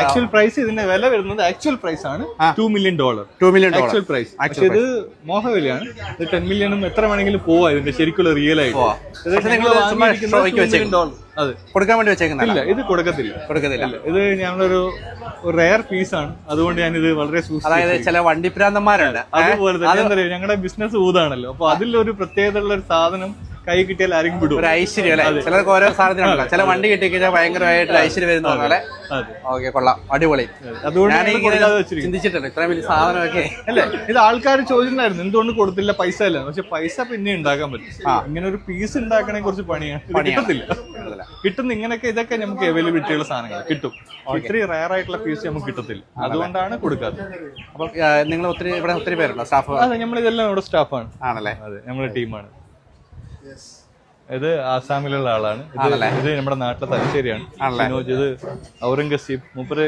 Actual price ഇതിന്റെ വില വരുന്നത് ആക്ച്വൽ പ്രൈസ് ആണ്. Two million dollar two million actual price പക്ഷെ ഇത് മോഹവിലയാണ്. ഇത് ടെൻ മില്യണും എത്ര വേണമെങ്കിലും പോവാ ഇതിന്റെ ശരിക്കുള്ള റിയൽ ആയിട്ട്. ഇത് നിങ്ങൾ നിങ്ങൾ ചുമ്മാ വാങ്ങിയിരിക്കുന്നത് ഷോയ്ക്ക് 2 million വെച്ചേക്കുന്നു. dollar. അതെ. കൊടുക്കാൻ വേണ്ടി വെച്ചേക്കുന്നല്ല ഇല്ല ഇത് കൊടുക്കത്തില്ല. കൊടുക്കത്തില്ല. ഇല്ല, ഇത് ഞങ്ങളൊരു റയർ പീസ് ആണ്. അതുകൊണ്ട് ഞാൻ ഇത് വളരെ അതായത് ചില വണ്ടിപ്രാന്തന്മാരുണ്ട് അതുപോലെ തന്നെ ഞങ്ങളുടെ ബിസിനസ് ഊതാണല്ലോ. അപ്പൊ അതിലൊരു പ്രത്യേകതയുള്ള ഒരു സാധനം കൈ കിട്ടിയാൽ ആരെങ്കിലും വിടും ഒരു ഐശ്വര്യം അല്ലെ? ചിലർക്ക് ഓരോ സാധനത്തിനുണ്ടല്ലോ ചില വണ്ടി കിട്ടി കഴിഞ്ഞാൽ ഭയങ്കരമായിട്ട് ഐശ്വര്യം വരുന്ന പോലെ. ഓക്കെ കൊള്ളാം. അടിപൊളി. അതുകൊണ്ട് ചിന്തിച്ചിട്ടുണ്ട്. ഇത്രയും വലിയ സാധനമൊക്കെ. അല്ലേ? ഇത് ആൾക്കാർ ചോദിച്ചിട്ടുണ്ടായിരുന്നു. എന്തുകൊണ്ട് കൊടുത്തില്ല പൈസ അല്ല? പക്ഷെ പൈസ പിന്നെ ഉണ്ടാക്കാൻ പറ്റും. ഇങ്ങനെ ഒരു പീസ് ഉണ്ടാക്കണേ കുറച്ച് പണിയാണ് കിട്ടത്തില്ല. കിട്ടുന്ന ഇങ്ങനെയൊക്കെ ഇതൊക്കെ നമുക്ക് അവൈലബിലിറ്റി ഉള്ള സാധനങ്ങൾ കിട്ടും. ഒത്തിരി റയർ ആയിട്ടുള്ള പീസ് നമുക്ക് കിട്ടത്തില്ല. അതുകൊണ്ടാണ് കൊടുക്കാത്തത്. അപ്പം നിങ്ങൾ ഒത്തിരി ഇവിടെ ഒത്തിരി പേരുണ്ടോ? സ്റ്റാഫ്? അതെ നമ്മൾ ഇതെല്ലാം നമ്മുടെ സ്റ്റാഫാണ് ആണല്ലേ? അതെ നമ്മുടെ ടീമാണ് ഇത് ആസാമിലുള്ള ആളാണ്. ഇത് ഇത് നമ്മുടെ നാട്ടിലെ തലശ്ശേരിയാണ്? ഇത് ഔറംഗസീബ് മൂപ്പര്